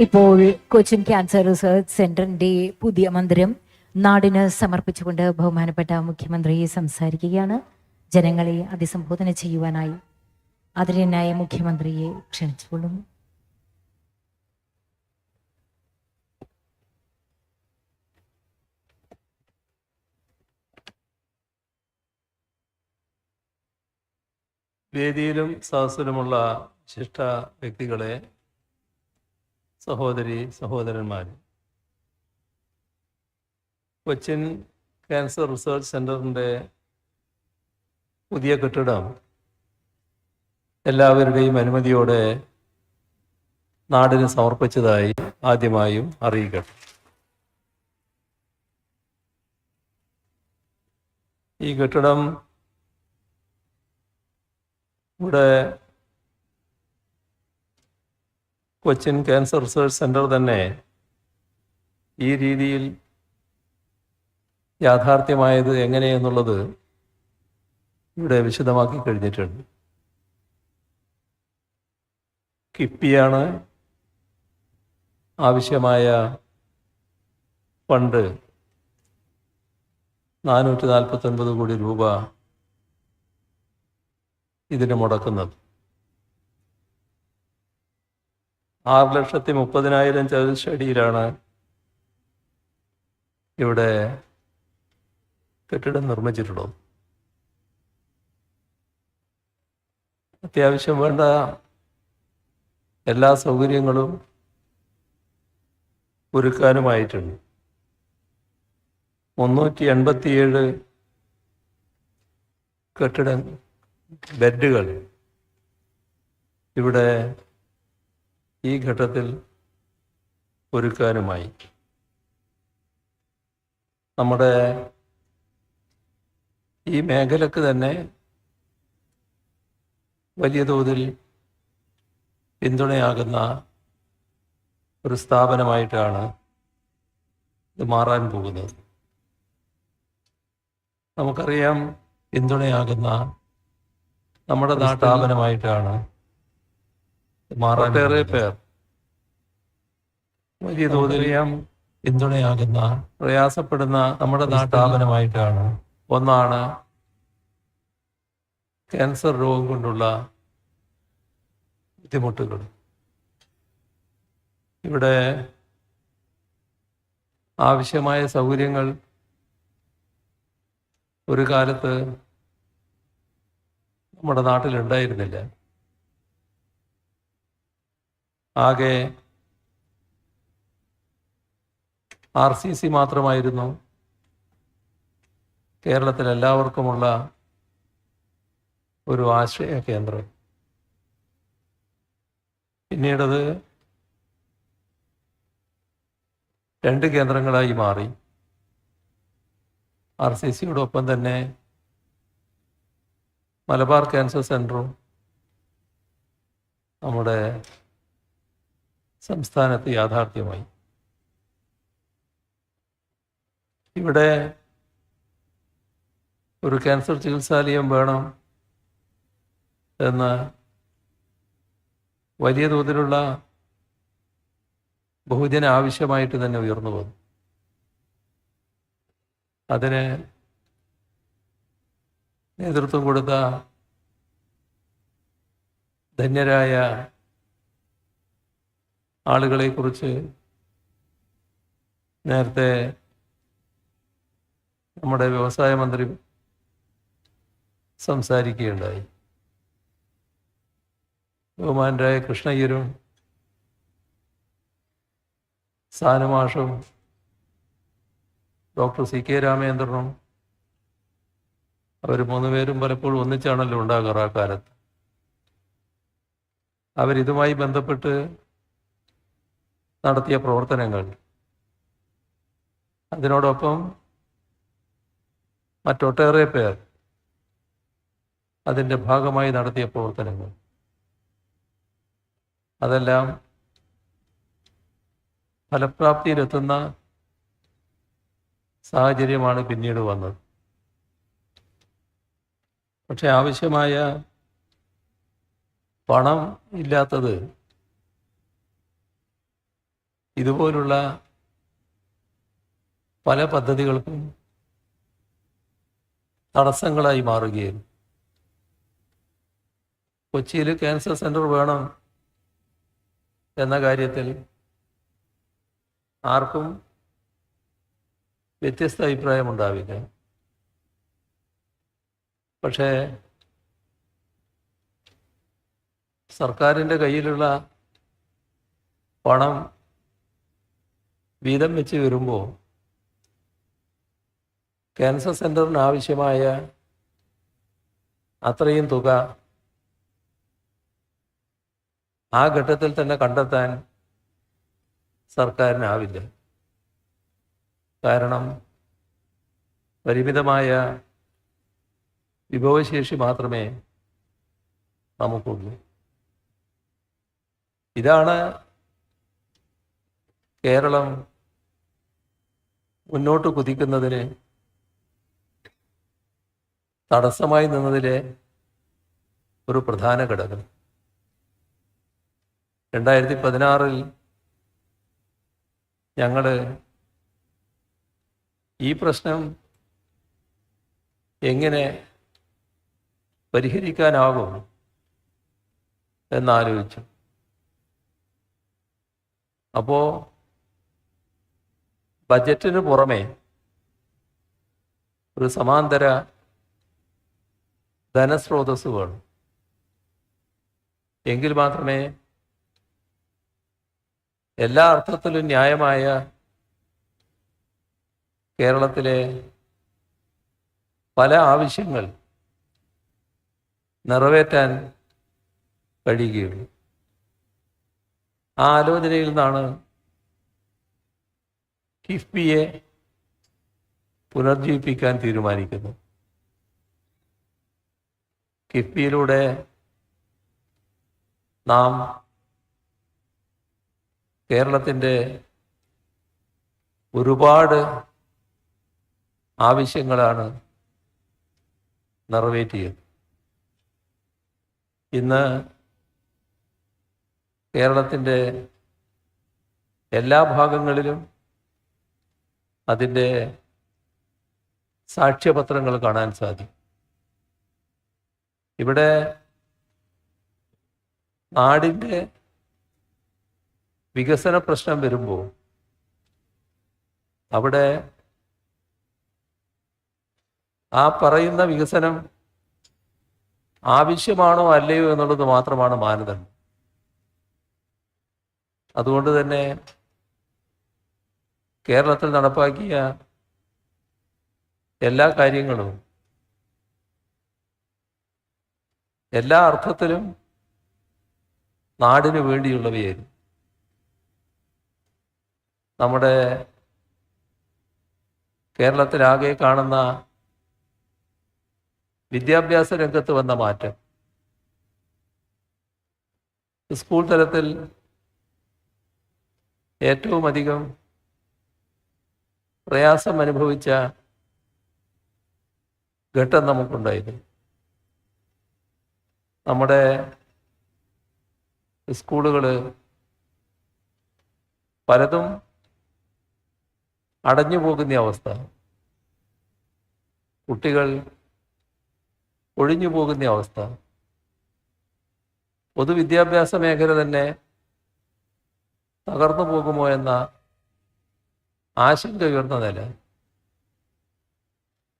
ഇപ്പോൾ Cochin cancer research സെന്ററിന്റെ പുതിയ മന്ദിരം നാടിന് സമർപ്പിച്ചുകൊണ്ട് ബഹുമാനപ്പെട്ട മുഖ്യമന്ത്രി സംസാരിക്കുകയാണ്. ജനങ്ങളെ അഭിസംബോധന ചെയ്യുവാനായി. ആദരണീയനായ മുഖ്യമന്ത്രിയെ ക്ഷണിച്ചുകൊള്ളുന്നു. വേദിയിലും സദസ്സിലുമുള്ള ശിഷ്ട വ്യക്തികളെ സഹോദരി സഹോദരന്മാർ കൊച്ചിൻ ക്യാൻസർ റിസർച്ച് സെന്ററിന്റെ പുതിയ കെട്ടിടം എല്ലാവരുടെയും അനുമതിയോടെ നാടിന് സമർപ്പിച്ചതായി ആദ്യമായും അറിയിക്കട്ടെ ഈ കെട്ടിടം ഇവിടെ കൊച്ചിൻ ക്യാൻസർ റിസർച്ച് സെന്റർ തന്നെ ഈ രീതിയിൽ യാഥാർത്ഥ്യമായത് എങ്ങനെയെന്നുള്ളത് ഇവിടെ വിശദമാക്കി കഴിഞ്ഞിട്ടുണ്ട്. കിപ്പിയാണ് ആവശ്യമായ ഫണ്ട് നാനൂറ്റി നാൽപ്പത്തൊൻപത് കോടി രൂപ ഇതിന് മുടക്കുന്നത്. ആറ് ലക്ഷത്തി മുപ്പതിനായിരം ചതുരശ്രടിയിലാണ് ഇവിടെ കെട്ടിടം നിർമ്മിച്ചിട്ടുള്ളത്. അത്യാവശ്യം വേണ്ട എല്ലാ സൗകര്യങ്ങളും ഒരുക്കാനുമായിട്ടുണ്ട്. മുന്നൂറ്റി എൺപത്തിയേഴ് കെട്ടിട ബെഡുകൾ. ഇവിടെ ഈ ഘട്ടത്തിൽ ഒരുക്കാനുമായി. നമ്മുടെ ഈ മേഖലക്ക് തന്നെ വലിയ തോതിൽ പിന്തുണയാകുന്ന ഒരു സ്ഥാപനമായിട്ടാണ് ഇത് മാറാൻ പോകുന്നത്. നമുക്കറിയാം പിന്തുണയാകുന്ന നമ്മുടെ സ്ഥാപനമായിട്ടാണ് മാറാട്ടേറെ പേർ. വലിയ തോതിൽ പിന്തുണയാകുന്ന പ്രയാസപ്പെടുന്ന നമ്മുടെ സ്ഥാപനമായിട്ടാണ് ഒന്നാണ് ക്യാൻസർ രോഗം കൊണ്ടുള്ള ബുദ്ധിമുട്ടുകൾ. ഇവിടെ ആവശ്യമായ സൗകര്യങ്ങൾ ഒരു കാലത്ത് നമ്മുടെ നാട്ടിലുണ്ടായിരുന്നില്ല. ആകെ ആർ സി സി മാത്രമായിരുന്നു കേരളത്തിൽ എല്ലാവർക്കുമുള്ള ഒരു ആശ്രയ കേന്ദ്രം. പിന്നീടത് രണ്ട് കേന്ദ്രങ്ങളായി മാറി. ആർ സി സിയോടൊപ്പം തന്നെ മലബാർ ക്യാൻസർ സെന്ററും നമ്മുടെ സംസ്ഥാനത്ത് യാഥാർത്ഥ്യമായി. ഇവിടെ ഒരു ക്യാൻസർ ചികിത്സാലയം വേണം എന്ന് വലിയ തോതിലുള്ള ബഹുജന ആവശ്യമായിട്ട് തന്നെ ഉയർന്നു വന്നു. അതിന് നേതൃത്വം കൊടുത്ത ധന്യരായ ആളുകളെ കുറിച്ച് നേരത്തെ നമ്മുടെ വ്യവസായ മന്ത്രി സംസാരിക്കുകയുണ്ടായി. ബഹുമാനരായ കൃഷ്ണയ്യരും സാനുമാഷും ഡോക്ടർ സി കെ രാമേന്ദ്രനും അവർ മൂന്നുപേരും പലപ്പോഴും ഒന്നിച്ചാണല്ലോ ഉണ്ടാകാറ് ആ കാലത്ത്. അവരിതുമായി ബന്ധപ്പെട്ട് നടത്തിയ പ്രവർത്തനങ്ങൾ. അതിനോടൊപ്പം മറ്റൊട്ടേറെ പേർ അതിന്റെ ഭാഗമായി നടത്തിയ പ്രവർത്തനങ്ങൾ. അതെല്ലാം ഫലപ്രാപ്തിയിലെത്തുന്ന സാഹചര്യമാണ് പിന്നീട് വന്നത്. പക്ഷെ ആവശ്യമായ പണം ഇല്ലാത്തത് ഇതുപോലുള്ള പല പദ്ധതികൾക്കും തടസ്സങ്ങളായി മാറുകയും കൊച്ചിയിൽ ക്യാൻസർ സെന്റർ വേണം എന്ന കാര്യത്തിൽ ആർക്കും വ്യത്യസ്ത അഭിപ്രായമുണ്ടാവില്ല പക്ഷേ സർക്കാരിന്റെ കയ്യിലുള്ള പണം വീതം വെച്ച് വരുമ്പോൾ ക്യാൻസർ സെന്ററിന് ആവശ്യമായ അത്രയും തുക ആ ഘട്ടത്തിൽ തന്നെ കണ്ടെത്താൻ സർക്കാരിനാവില്ല. കാരണം പരിമിതമായ വിഭവശേഷി മാത്രമേ നമുക്കുള്ളൂ. ഇതാണ് കേരളം മുന്നോട്ട് കുതിക്കുന്നതിന് തടസ്സമായി നിന്നതിലെ ഒരു പ്രധാന ഘടകം. രണ്ടായിരത്തി പതിനാറിൽ ഞങ്ങൾ ഈ പ്രശ്നം എങ്ങനെ പരിഹരിക്കാനാകും എന്നാലോചിച്ചു. അപ്പോൾ ബജറ്റിന് പുറമെ ഒരു സമാന്തര ധനസ്രോതസ് വേണം എങ്കിൽ മാത്രമേ എല്ലാ അർത്ഥത്തിലും ന്യായമായ കേരളത്തിലെ പല ആവശ്യങ്ങൾ നിറവേറ്റാൻ കഴിയുകയുള്ളൂ. ആ ആലോചനയിൽ നിന്നാണ് കിഫ്ബിയെ പുനർജീവിപ്പിക്കാൻ തീരുമാനിക്കുന്നത്. കിഫ്ബിയിലൂടെ നാം കേരളത്തിന്റെ ഒരുപാട് ആവശ്യങ്ങളാണ് നിറവേറ്റിയത്. ഇന്ന് കേരളത്തിന്റെ എല്ലാ ഭാഗങ്ങളിലും അതിന്റെ സാക്ഷ്യപത്രങ്ങൾ കാണാൻ സാധിക്കും. ഇവിടെ നാടിന്റെ വികസന പ്രശ്നം വരുമ്പോൾ അവിടെ ആ പറയുന്ന വികസനം ആവശ്യമാണോ അല്ലയോ എന്നുള്ളത് മാത്രമാണ് മാനദണ്ഡം. അതുകൊണ്ട് തന്നെ കേരളത്തിൽ നടപ്പാക്കിയ എല്ലാ കാര്യങ്ങളും എല്ലാ അർത്ഥത്തിലും നാടിന് വേണ്ടിയുള്ളവയായിരുന്നു. നമ്മുടെ കേരളത്തിലാകെ കാണുന്ന വിദ്യാഭ്യാസ രംഗത്ത് വന്ന മാറ്റം. സ്കൂൾ തലത്തിൽ ഏറ്റവും അധികം പ്രയാസം അനുഭവിച്ച ഘട്ടം നമുക്കുണ്ടായിരുന്നു. നമ്മുടെ സ്കൂളുകൾ പലതും അടഞ്ഞു പോകുന്ന അവസ്ഥ. കുട്ടികൾ ഒഴിഞ്ഞു പോകുന്ന അവസ്ഥ. പൊതുവിദ്യാഭ്യാസ മേഖല തന്നെ തകർന്നു പോകുമോ എന്ന ആശങ്ക ഉയർന്ന നില.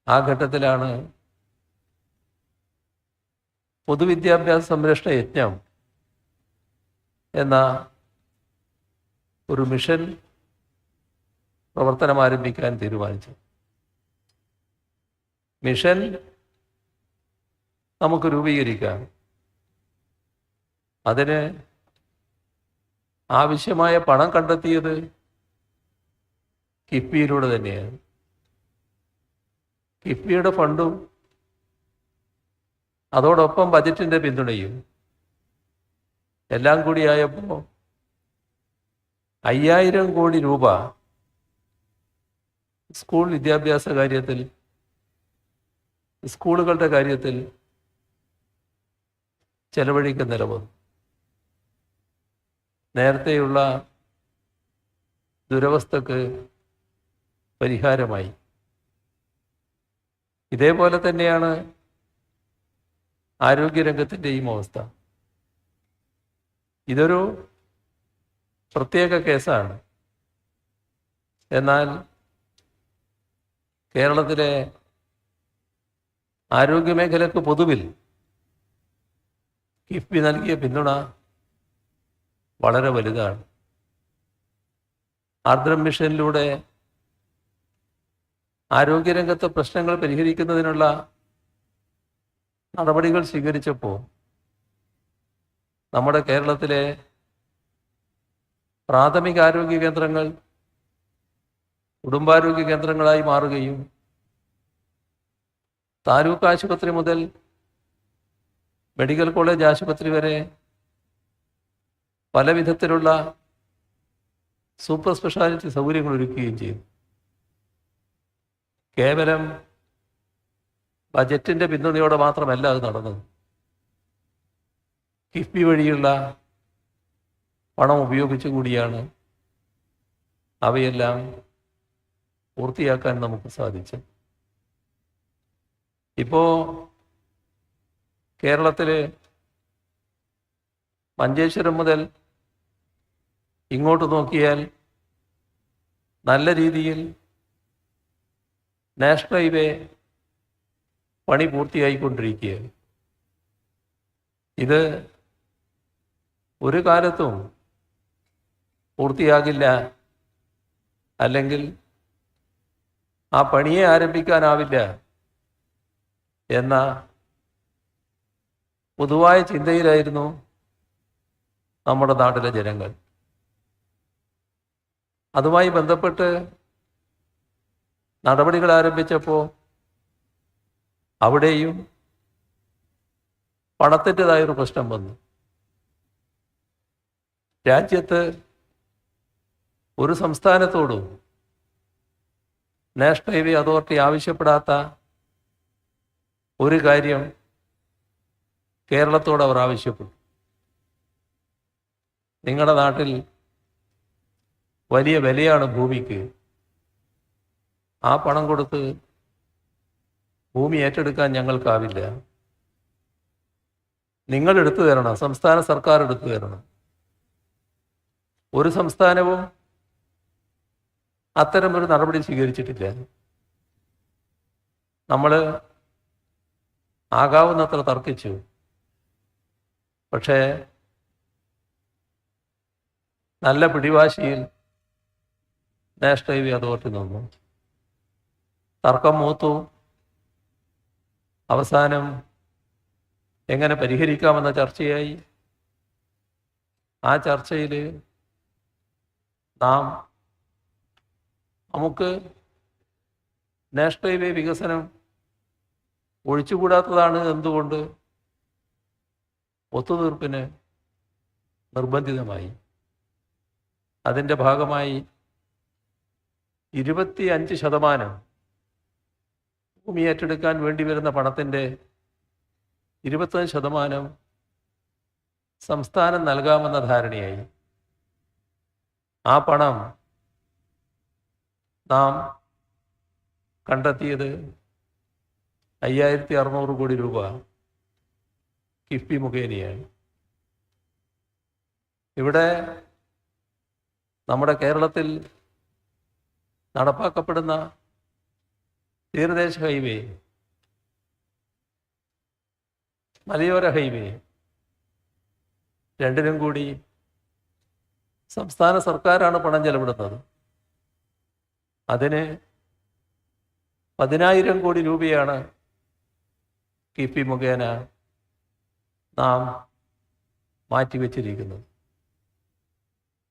ആ ഘട്ടത്തിലാണ് പൊതുവിദ്യാഭ്യാസ സംരക്ഷണ യജ്ഞം എന്ന ഒരു മിഷൻ പ്രവർത്തനം ആരംഭിക്കാൻ തീരുമാനിച്ചു മിഷൻ നമുക്ക് രൂപീകരിക്കാം. അതിന് ആവശ്യമായ പണം കണ്ടെത്തിയത് കിഫ്ബിയിലൂടെ തന്നെയാണ്. കിഫ്ബിയുടെ ഫണ്ടും അതോടൊപ്പം ബജറ്റിന്റെ പിന്തുണയും എല്ലാം കൂടിയായപ്പോൾ അയ്യായിരം കോടി രൂപ സ്കൂൾ വിദ്യാഭ്യാസ കാര്യത്തിൽ സ്കൂളുകളുടെ കാര്യത്തിൽ ചെലവഴിക്കുന്ന നിലവന്നു നേരത്തെയുള്ള ദുരവസ്ഥക്ക് പരിഹാരമായി. ഇതേപോലെ തന്നെയാണ് ആരോഗ്യരംഗത്തിന്റെയും അവസ്ഥ. ഇതൊരു പ്രത്യേക കേസാണ്. എന്നാൽ കേരളത്തിലെ ആരോഗ്യമേഖലക്ക് പൊതുവിൽ കിഫ്ബി നൽകിയ പിന്തുണ വളരെ വലുതാണ്. ആർദ്രം മിഷനിലൂടെ ആരോഗ്യരംഗത്തെ പ്രശ്നങ്ങൾ പരിഹരിക്കുന്നതിനുള്ള നടപടികൾ സ്വീകരിച്ചപ്പോൾ നമ്മുടെ കേരളത്തിലെ പ്രാഥമിക ആരോഗ്യ കേന്ദ്രങ്ങൾ കുടുംബാരോഗ്യ കേന്ദ്രങ്ങളായി മാറുകയും താലൂക്ക് ആശുപത്രി മുതൽ മെഡിക്കൽ കോളേജ് ആശുപത്രി വരെ പല വിധത്തിലുള്ള സൂപ്പർ സ്പെഷ്യാലിറ്റി സൗകര്യങ്ങൾ ഒരുക്കുകയും ചെയ്തു. കേവലം ബജറ്റിന്റെ പിന്തുണയോടെ മാത്രമല്ല അത് നടന്നത്. കിഫ്ബി വഴിയുള്ള പണം ഉപയോഗിച്ചു കൂടിയാണ് അവയെല്ലാം പൂർത്തിയാക്കാൻ നമുക്ക് സാധിച്ചത്. ഇപ്പോ കേരളത്തിൽ മഞ്ചേശ്വരം മുതൽ ഇങ്ങോട്ട് നോക്കിയാൽ നല്ല രീതിയിൽ നാഷണൽ ഹൈവേ പണി പൂർത്തിയായിക്കൊണ്ടിരിക്കുകയാണ്. ഇത് ഒരു കാലത്തും പൂർത്തിയാകില്ല. അല്ലെങ്കിൽ ആ പണിയെ ആരംഭിക്കാനാവില്ല എന്ന പൊതുവായ ചിന്തയിലായിരുന്നു നമ്മുടെ നാട്ടിലെ ജനങ്ങൾ. അതുമായി ബന്ധപ്പെട്ട് നടപടികൾ ആരംഭിച്ചപ്പോൾ അവിടെയും പണത്തിന്റെതായൊരു പ്രശ്നം വന്നു. രാജ്യത്ത് ഒരു സംസ്ഥാനത്തോടും നാഷണൽ ഹൈവേ അതോറിറ്റി ആവശ്യപ്പെടാത്ത ഒരു കാര്യം കേരളത്തോട് അവർ ആവശ്യപ്പെട്ടു. നിങ്ങളുടെ നാട്ടിൽ വലിയ വിലയാണ് ഭൂമിക്ക്. ആ പണം കൊടുത്ത് ഭൂമി ഏറ്റെടുക്കാൻ ഞങ്ങൾക്കാവില്ല. നിങ്ങൾ എടുത്തു തരണം സംസ്ഥാന സർക്കാർ എടുത്തു തരണം. ഒരു സംസ്ഥാനവും അത്തരമൊരു നടപടി സ്വീകരിച്ചിട്ടില്ല. നമ്മൾ ആകാവുന്നത്ര തർക്കിച്ചു. പക്ഷേ നല്ല പിടിവാശിയിൽ നാഷണൽ ഹൈവേ അതോറിറ്റി നിന്നു. തർക്കം മൂത്തു. അവസാനം എങ്ങനെ പരിഹരിക്കാമെന്ന ചർച്ചയായി. ആ ചർച്ചയിൽ നാം നമുക്ക് നാഷണൽ ഹൈവേ വികസനം ഒഴിച്ചുകൂടാത്തതാണ് എന്തുകൊണ്ട് ഒത്തുതീർപ്പിന് നിർബന്ധിതമായി. അതിന്റെ ഭാഗമായി ഇരുപത്തി അഞ്ച് ശതമാനം ഭൂമി ഏറ്റെടുക്കാൻ വേണ്ടി വരുന്ന പണത്തിന്റെ ഇരുപത്തഞ്ച് ശതമാനം സംസ്ഥാനം നൽകാമെന്ന ധാരണയായി. ആ പണം നാം കണ്ടെത്തിയത് അയ്യായിരത്തി അറുന്നൂറ് കോടി രൂപ കിഫ്ബി മുഖേനയാണ്. ഇവിടെ നമ്മുടെ കേരളത്തിൽ നടപ്പാക്കപ്പെടുന്ന തീരദേശ ഹൈവേ മലയോര ഹൈവേ രണ്ടിനും കൂടി സംസ്ഥാന സർക്കാരാണ് പണം ചെലവിടുന്നത്. അതിന് പതിനായിരം കോടി രൂപയാണ് കിഫ്ബി മുഖേന നാം മാറ്റിവെച്ചിരിക്കുന്നത്.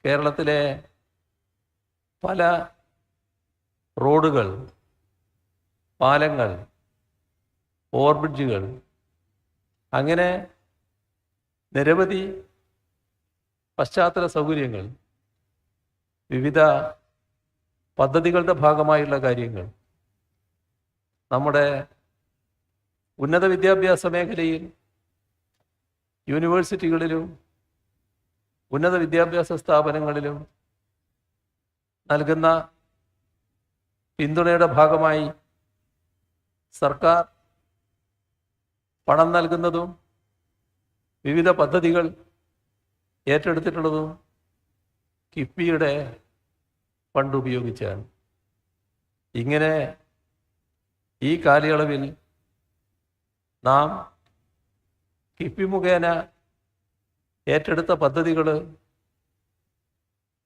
കേരളത്തിലെ പല റോഡുകൾ പാലങ്ങൾ ഓവർബ്രിഡ്ജുകൾ അങ്ങനെ നിരവധി പശ്ചാത്തല സൗകര്യങ്ങൾ വിവിധ പദ്ധതികളുടെ ഭാഗമായുള്ള കാര്യങ്ങൾ നമ്മുടെ ഉന്നത വിദ്യാഭ്യാസ മേഖലയിൽ യൂണിവേഴ്സിറ്റികളിലും ഉന്നത വിദ്യാഭ്യാസ സ്ഥാപനങ്ങളിലും നൽകുന്ന പിന്തുണയുടെ ഭാഗമായി സർക്കാർ പണം നൽകുന്നതും വിവിധ പദ്ധതികൾ ഏറ്റെടുത്തിട്ടുള്ളതും കിഫ്ബിയുടെ ഫണ്ട് ഉപയോഗിച്ചാണ്. ഇങ്ങനെ ഈ കാലയളവിൽ നാം കിഫ്ബി മുഖേന ഏറ്റെടുത്ത പദ്ധതികൾ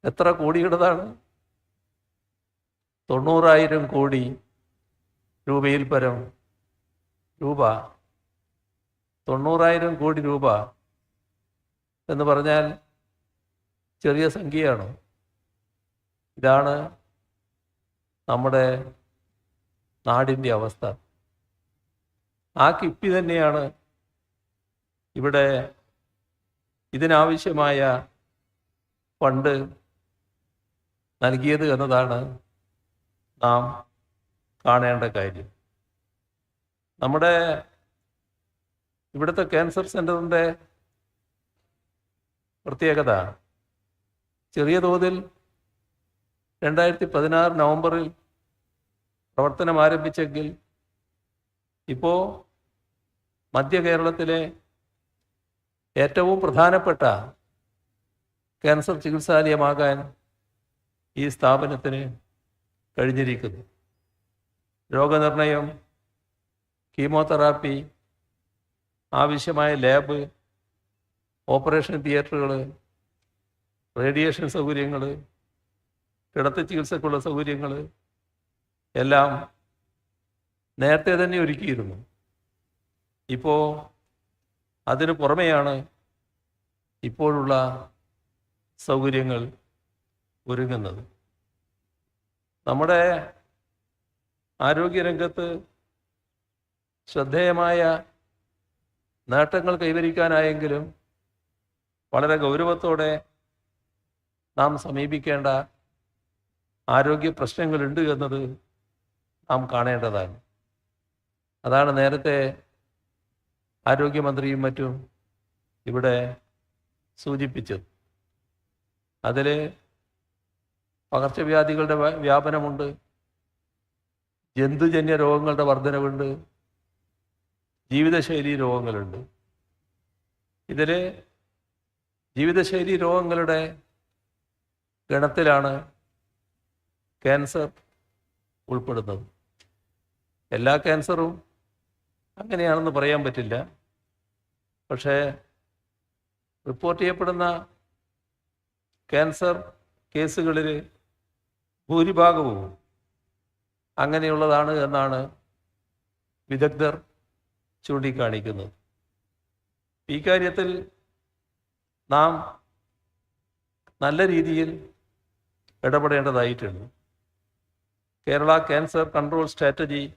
എത്ര കോടിയുടേതാണ്? തൊണ്ണൂറായിരം കോടി രൂപയിൽ പരം രൂപ. തൊണ്ണൂറായിരം കോടി രൂപ എന്ന് പറഞ്ഞാൽ ചെറിയ സംഖ്യയാണ്. ഇതാണ് നമ്മുടെ നാടിന്റെ അവസ്ഥ. ആ കിപ്പി തന്നെയാണ് ഇവിടെ ഇതിനാവശ്യമായ ഫണ്ട് നൽകിയത് എന്നതാണ് നാം കാണേണ്ട കാര്യം. നമ്മുടെ ഇവിടുത്തെ ക്യാൻസർ സെന്ററിന്റെ പ്രത്യേകത ചെറിയ തോതിൽ രണ്ടായിരത്തി പതിനാറ് നവംബറിൽ പ്രവർത്തനം ആരംഭിച്ചെങ്കിൽ ഇപ്പോൾ മധ്യ കേരളത്തിലെ ഏറ്റവും പ്രധാനപ്പെട്ട ക്യാൻസർ ചികിത്സാലയമാകാൻ ഈ സ്ഥാപനത്തിന് കഴിഞ്ഞിരിക്കുന്നു. രോഗനിർണയം കീമോതെറാപ്പി ആവശ്യമായ ലാബ് ഓപ്പറേഷൻ തിയേറ്ററുകൾ റേഡിയേഷൻ സൗകര്യങ്ങൾ കിടത്തി ചികിത്സക്കുള്ള സൗകര്യങ്ങൾ എല്ലാം നേരത്തെ തന്നെ ഒരുക്കിയിരുന്നു. ഇപ്പോൾ അതിന് പുറമെയാണ് ഇപ്പോഴുള്ള സൗകര്യങ്ങൾ ഒരുങ്ങുന്നത്. നമ്മുടെ ആരോഗ്യരംഗത്ത് ശ്രദ്ധേയമായ നേട്ടങ്ങൾ കൈവരിക്കാനായെങ്കിലും വളരെ ഗൗരവത്തോടെ നാം സമീപിക്കേണ്ട ആരോഗ്യ പ്രശ്നങ്ങളുണ്ട് എന്നത് നാം കാണേണ്ടതാണ്. അതാണ് നേരത്തെ ആരോഗ്യമന്ത്രിയും മറ്റും ഇവിടെ സൂചിപ്പിച്ചു. അതിൽ പകർച്ചവ്യാധികളുടെ വ്യാപനമുണ്ട്. ജന്തുജന്യ രോഗങ്ങളുടെ വർധനവുണ്ട്. ജീവിതശൈലി രോഗങ്ങളുണ്ട്. ഇതിൽ ജീവിതശൈലി രോഗങ്ങളുടെ ഗണത്തിലാണ് ക്യാൻസർ ഉൾപ്പെടുന്നത്. എല്ലാ ക്യാൻസറും അങ്ങനെയാണെന്ന് പറയാൻ പറ്റില്ല. പക്ഷേ റിപ്പോർട്ട് ചെയ്യപ്പെടുന്ന ക്യാൻസർ കേസുകളിൽ ഭൂരിഭാഗവും അങ്ങനെയുള്ളതാണ് എന്നാണ് വിദഗ്ധർ ചൂണ്ടിക്കാണിക്കുന്നത്. ഈ കാര്യത്തിൽ നാം നല്ല രീതിയിൽ ഇടപെടേണ്ടതായിട്ടുണ്ട്. കേരള ക്യാൻസർ കൺട്രോൾ സ്ട്രാറ്റജി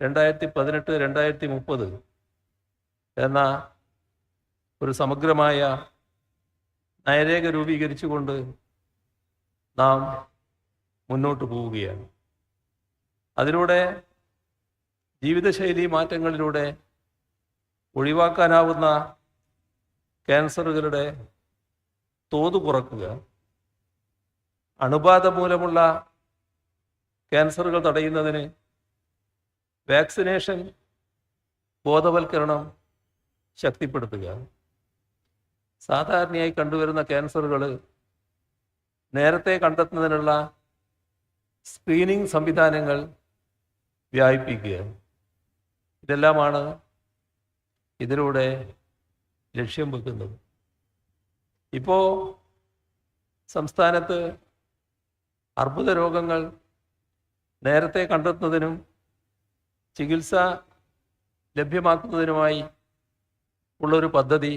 രണ്ടായിരത്തി പതിനെട്ട് രണ്ടായിരത്തി മുപ്പത് എന്ന ഒരു സമഗ്രമായ നയരേഖ രൂപീകരിച്ചുകൊണ്ട് നാം മുന്നോട്ട് പോവുകയാണ്. അതിലൂടെ ജീവിതശൈലി മാറ്റങ്ങളിലൂടെ ഒഴിവാക്കാനാവുന്ന ക്യാൻസറുകളുടെ തോത് കുറക്കുക അണുബാധ മൂലമുള്ള ക്യാൻസറുകൾ തടയുന്നതിന് വാക്സിനേഷൻ ബോധവൽക്കരണം ശക്തിപ്പെടുത്തുക. സാധാരണയായി കണ്ടുവരുന്ന ക്യാൻസറുകൾ നേരത്തെ കണ്ടെത്തുന്നതിനുള്ള സ്ക്രീനിങ് സംവിധാനങ്ങൾ വ്യാപിപ്പിക്കുക. ഇതെല്ലാമാണ് ഇതിലൂടെ ലക്ഷ്യം വെക്കുന്നത്. ഇപ്പോൾ സംസ്ഥാനത്ത് അർബുദ രോഗങ്ങൾ നേരത്തെ കണ്ടെത്തുന്നതിനും ചികിത്സ ലഭ്യമാക്കുന്നതിനുമായി ഉള്ളൊരു പദ്ധതി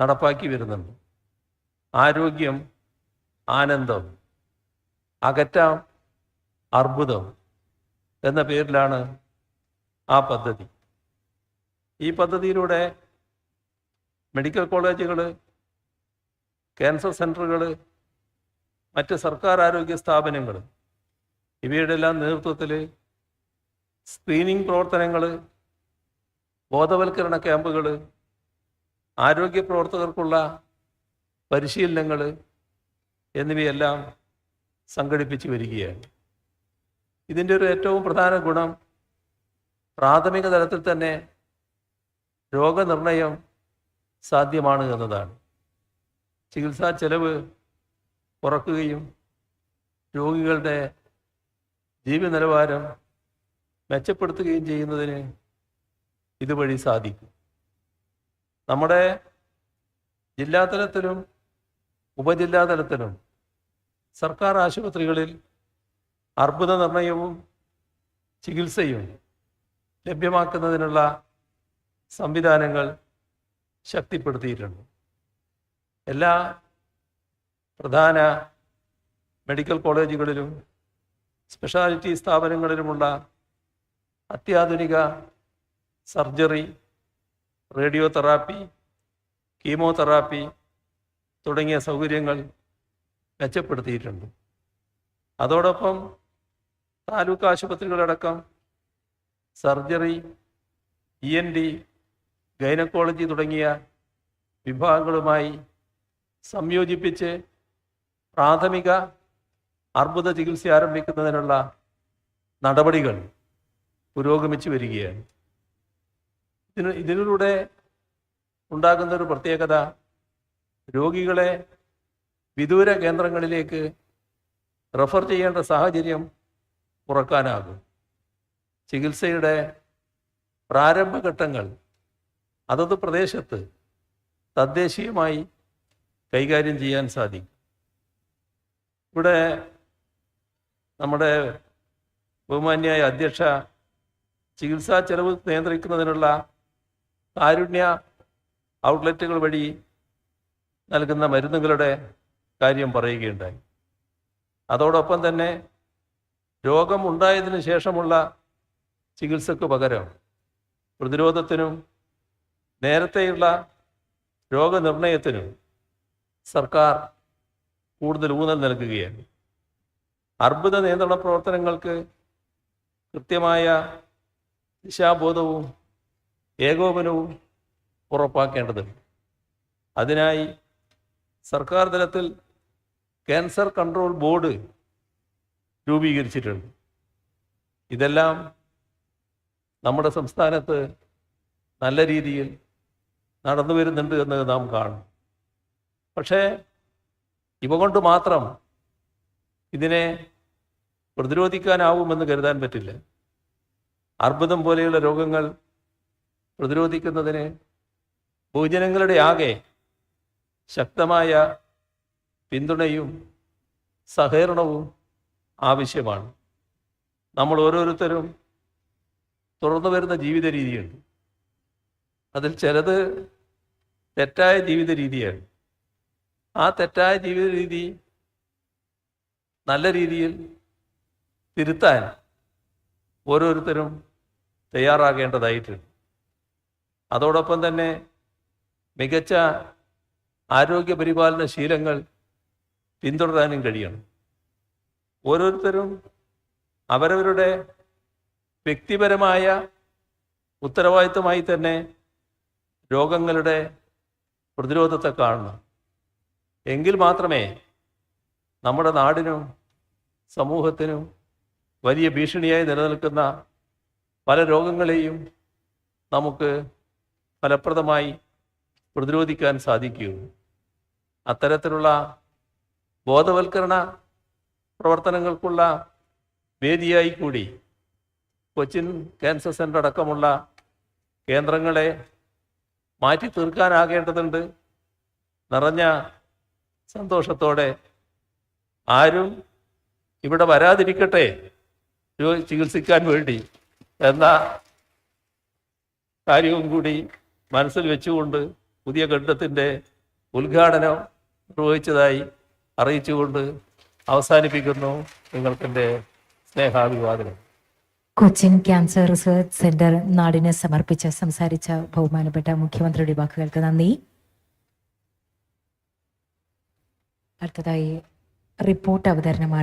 നടപ്പാക്കി വരുന്നുണ്ട്. ആരോഗ്യം ആനന്ദം അകറ്റാം അർബുദം എന്ന പേരിലാണ് ആ പദ്ധതി. ഈ പദ്ധതിയിലൂടെ മെഡിക്കൽ കോളേജുകൾ ക്യാൻസർ സെന്ററുകൾ മറ്റ് സർക്കാർ ആരോഗ്യ സ്ഥാപനങ്ങൾ ഇവയുടെ എല്ലാം നേതൃത്വത്തിൽ സ്ക്രീനിംഗ് പ്രവർത്തനങ്ങൾ ബോധവൽക്കരണ ക്യാമ്പുകൾ ആരോഗ്യ പ്രവർത്തകർക്കുള്ള പരിശീലനങ്ങൾ എന്നിവയെല്ലാം സംഘടിപ്പിച്ചു വരികയാണ്. ഇതിന്റെ ഒരു ഏറ്റവും പ്രധാന ഗുണം പ്രാഥമിക തലത്തിൽ തന്നെ രോഗനിർണയം സാധ്യമാണ് എന്നതാണ്. ചികിത്സാ ചെലവ് കുറക്കുകയും രോഗികളുടെ ജീവിത നിലവാരം മെച്ചപ്പെടുത്തുകയും ചെയ്യുന്നതിന് ഇതുവഴി സാധിക്കും. നമ്മുടെ ജില്ലാതലത്തിലും ഉപജില്ലാതലത്തിലും സർക്കാർ ആശുപത്രികളിൽ അർബുദ നിർണയവും ചികിത്സയും ലഭ്യമാക്കുന്നതിനുള്ള സംവിധാനങ്ങൾ ശക്തിപ്പെടുത്തിയിട്ടുണ്ട്. എല്ലാ പ്രധാന മെഡിക്കൽ കോളേജുകളിലും സ്പെഷ്യാലിറ്റി സ്ഥാപനങ്ങളിലുമുള്ള അത്യാധുനിക സർജറി റേഡിയോ തെറാപ്പി കീമോതെറാപ്പി തുടങ്ങിയ സൗകര്യങ്ങൾ മെച്ചപ്പെടുത്തിയിട്ടുണ്ട്. അതോടൊപ്പം taluk ആശുപത്രികളടക്കം surgery E N T gynaecology തുടങ്ങിയ വിഭാഗങ്ങളുമായി സംയോജിപ്പിച്ച് പ്രാഥമിക അർബുദ ചികിത്സ ആരംഭിക്കുന്നതിനുള്ള നടപടികൾ പുരോഗമിച്ചു വരികയാണ്. ഇതിന് ഇതിലൂടെ ഉണ്ടാകുന്ന ഒരു പ്രത്യേകത രോഗികളെ വിദൂര കേന്ദ്രങ്ങളിലേക്ക് റെഫർ ചെയ്യേണ്ട സാഹചര്യം കുറക്കാനാകും. ചികിത്സയുടെ പ്രാരംഭഘട്ടങ്ങൾ അതത് പ്രദേശത്ത് തദ്ദേശീയമായി കൈകാര്യം ചെയ്യാൻ സാധിക്കും. ഇവിടെ നമ്മുടെ ബഹുമാന്യായ അധ്യക്ഷ ചികിത്സാ ചെലവ് നിയന്ത്രിക്കുന്നതിനുള്ള കാരുണ്യ ഔട്ട്ലെറ്റുകൾ വഴി നൽകുന്ന മരുന്നുകളുടെ കാര്യം പറയുകയുണ്ടായി. അതോടൊപ്പം തന്നെ രോഗം ഉണ്ടായതിനു ശേഷമുള്ള ചികിത്സക്ക് പകരം പ്രതിരോധത്തിനും നേരത്തെയുള്ള രോഗനിർണയത്തിനും സർക്കാർ കൂടുതൽ ഊന്നൽ നൽകുകയാണ്. അർബുദ നിയന്ത്രണ പ്രവർത്തനങ്ങൾക്ക് കൃത്യമായ ദിശാബോധവും ഏകോപനവും ഉറപ്പാക്കേണ്ടതുണ്ട്. അതിനായി സർക്കാർ തലത്തിൽ ക്യാൻസർ കൺട്രോൾ ബോർഡ് രൂപീകരിച്ചിട്ടുണ്ട്. ഇതെല്ലാം നമ്മുടെ സംസ്ഥാനത്ത് നല്ല രീതിയിൽ നടന്നു വരുന്നുണ്ട് എന്ന് നാം കാണും. പക്ഷേ ഇവ കൊണ്ട് മാത്രം ഇതിനെ പ്രതിരോധിക്കാനാവുമെന്ന് കരുതാൻ പറ്റില്ല. അർബുദം പോലെയുള്ള രോഗങ്ങൾ പ്രതിരോധിക്കുന്നതിന് ഭൂജനങ്ങളുടെ ആകെ ശക്തമായ പിന്തുണയും സഹകരണവും ആവശ്യമാണ്. നമ്മൾ ഓരോരുത്തരും തുറന്നു വരുന്ന ജീവിത രീതിയുണ്ട്. അതിൽ ചിലത് തെറ്റായ ജീവിത രീതിയാണ്. ആ തെറ്റായ ജീവിത രീതി നല്ല രീതിയിൽ തിരുത്താൻ ഓരോരുത്തരും തയ്യാറാകേണ്ടതായിട്ടുണ്ട്. അതോടൊപ്പം തന്നെ മികച്ച ആരോഗ്യ പരിപാലന ശീലങ്ങൾ പിന്തുടരാനും കഴിയണം. ഓരോരുത്തരും അവരവരുടെ വ്യക്തിപരമായ ഉത്തരവാദിത്തമായി തന്നെ രോഗങ്ങളുടെ പ്രതിരോധത്തെ കാണണം. എങ്കിൽ മാത്രമേ നമ്മുടെ നാടിനും സമൂഹത്തിനും വലിയ ഭീഷണിയായി നിലനിൽക്കുന്ന പല രോഗങ്ങളെയും നമുക്ക് ഫലപ്രദമായി പ്രതിരോധിക്കാൻ സാധിക്കുകയുള്ളൂ. അത്തരത്തിലുള്ള ബോധവൽക്കരണ പ്രവർത്തനങ്ങൾക്കുള്ള വേദിയായി കൂടി കൊച്ചിൻ ക്യാൻസർ സെന്റർ അടക്കമുള്ള കേന്ദ്രങ്ങളെ മാറ്റി തീർക്കാനാകേണ്ടതുണ്ട്. നിറഞ്ഞ സന്തോഷത്തോടെ ആരും ഇവിടെ വരാതിരിക്കട്ടെ. ചികിത്സിക്കാൻ വേണ്ടി എന്ന കാര്യവും കൂടി മനസ്സിൽ വെച്ചുകൊണ്ട് പുതിയ കെട്ടിടത്തിന്റെ ഉദ്ഘാടനം നിർവഹിച്ചതായി അറിയിച്ചുകൊണ്ട് അവസാനിപ്പിക്കുന്നു നിങ്ങൾക്കെന്റെ സ്നേഹാഭിവാദനം. കൊച്ചിൻ ക്യാൻസർ റിസർച്ച് സെന്റർ നാടിന് സമർപ്പിച്ച് സംസാരിച്ച ബഹുമാനപ്പെട്ട മുഖ്യമന്ത്രിയുടെ വാക്കുകൾക്ക് നന്ദി. അടുത്തതായി റിപ്പോർട്ട് അവതരണമാണ്.